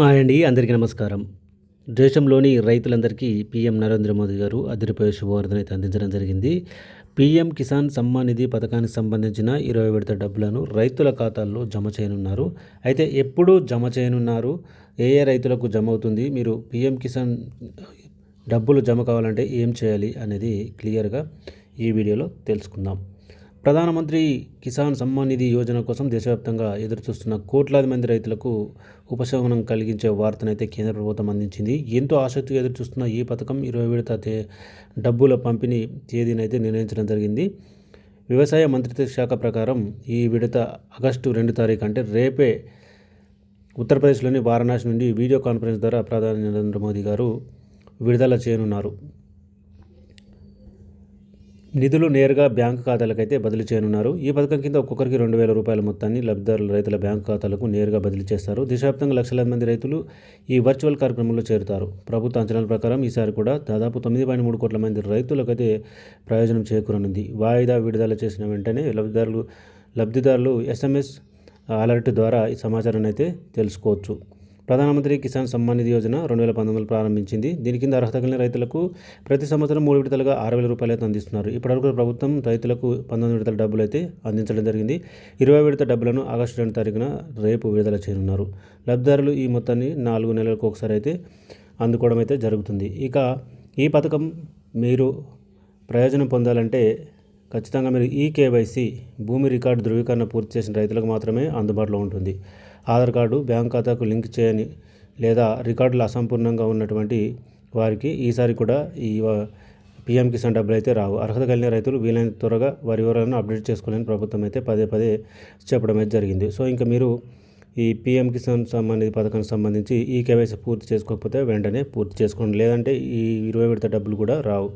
Hi అండి అందరికీ నమస్కారం. దేశంలోని రైతులందరికీ పీఎం నరేంద్ర మోదీ గారు అదిరిపోయే శుభవార్తను అయితే అందించడం జరిగింది. పీఎం కిసాన్ సమ్మాన్ నిధి పథకానికి సంబంధించిన ఇరవై విడత డబ్బులను రైతుల ఖాతాల్లో జమ చేయనున్నారు. అయితే ఎప్పుడు జమ చేయనున్నారు? ఏ ఏ రైతులకు జమ అవుతుంది? మీరు పీఎం కిసాన్ డబ్బులు జమ కావాలంటే ఏం చేయాలి అనేది క్లియర్గా ఈ వీడియోలో తెలుసుకుందాం. ప్రధానమంత్రి కిసాన్ సమ్మాన్ నిధి యోజన కోసం దేశవ్యాప్తంగా ఎదురుచూస్తున్న కోట్లాది మంది రైతులకు ఉపశమనం కలిగించే వార్తనైతే కేంద్ర ప్రభుత్వం అందించింది. ఎంతో ఆసక్తిగా ఎదురుచూస్తున్న ఈ పథకం ఇరవై విడత డబ్బుల పంపిణీ తేదీనైతే నిర్ణయించడం జరిగింది. వ్యవసాయ మంత్రిత్వ శాఖ ప్రకారం ఈ విడత ఆగస్టు రెండు తారీఖు అంటే రేపే ఉత్తరప్రదేశ్లోని వారణాసి నుండి వీడియో కాన్ఫరెన్స్ ద్వారా ప్రధాని నరేంద్ర మోదీ గారు విడుదల చేయనున్నారు. నిధులు నేరుగా బ్యాంకు ఖాతాలకైతే బదిలీ చేయనున్నారు. ఈ పథకం కింద ఒక్కొక్కరికి రెండు వేల రూపాయల మొత్తాన్ని లబ్ధిదారుల రైతుల బ్యాంకు ఖాతాలకు నేరుగా బదిలీ చేస్తారు. దేశవ్యాప్తంగా లక్షలాది మంది రైతులు ఈ వర్చువల్ కార్యక్రమంలో చేరుతారు. ప్రభుత్వ అంచనాల ప్రకారం ఈసారి కూడా దాదాపు తొమ్మిది పాయింట్ మూడు కోట్ల మంది రైతులకైతే ప్రయోజనం చేకూరనుంది. వాయిదా విడుదల చేసిన వెంటనే లబ్ధిదారులు లబ్ధిదారులు ఎస్ఎంఎస్ అలర్ట్ ద్వారా ఈ సమాచారాన్ని అయితే తెలుసుకోవచ్చు. ప్రధానమంత్రి కిసాన్ సమ్మాన్ నిధి యోజన రెండు వేల పంతొమ్మిదిలో ప్రారంభించింది. దీని కింద అర్హత కలిగిన రైతులకు ప్రతి సంవత్సరం మూడు విడతలుగా ఆరు వేల రూపాయలు అయితే అందిస్తున్నారు. ఇప్పటివరకు ప్రభుత్వం రైతులకు పంతొమ్మిది విడతల డబ్బులు అయితే అందించడం జరిగింది. ఇరవై విడత డబ్బులను ఆగస్టు రెండు తారీఖున రేపు విడుదల చేయనున్నారు. లబ్ధిదారులు ఈ మొత్తాన్ని నాలుగు నెలలకు ఒకసారి అయితే అందుకోవడం అయితే జరుగుతుంది. ఇక ఈ పథకం మీరు ప్రయోజనం పొందాలంటే ఖచ్చితంగా మీరు ఈ కేవైసీ భూమి రికార్డు ధృవీకరణ పూర్తి చేసిన రైతులకు మాత్రమే అందుబాటులో ఉంటుంది. ఆధార్ కార్డు బ్యాంక్ ఖాతాకు లింక్ చేయని లేదా రికార్డులు అసంపూర్ణంగా ఉన్నటువంటి వారికి ఈసారి కూడా ఈ పీఎం కిసాన్ డబ్బులు అయితే రావు. అర్హత కలిగిన రైతులు వీలైన త్వరగా వారి వివరాలను అప్డేట్ చేసుకోవాలని ప్రభుత్వం అయితే పదే పదే చెప్పడం అయితే జరిగింది. సో ఇంకా మీరు ఈ పీఎం కిసాన్ సంబంధిత పథకానికి సంబంధించి ఈ కేవైసీ పూర్తి చేసుకోకపోతే వెంటనే పూర్తి చేసుకోండి. లేదంటే ఈ ఇరవై విడత డబ్బులు కూడా రావు.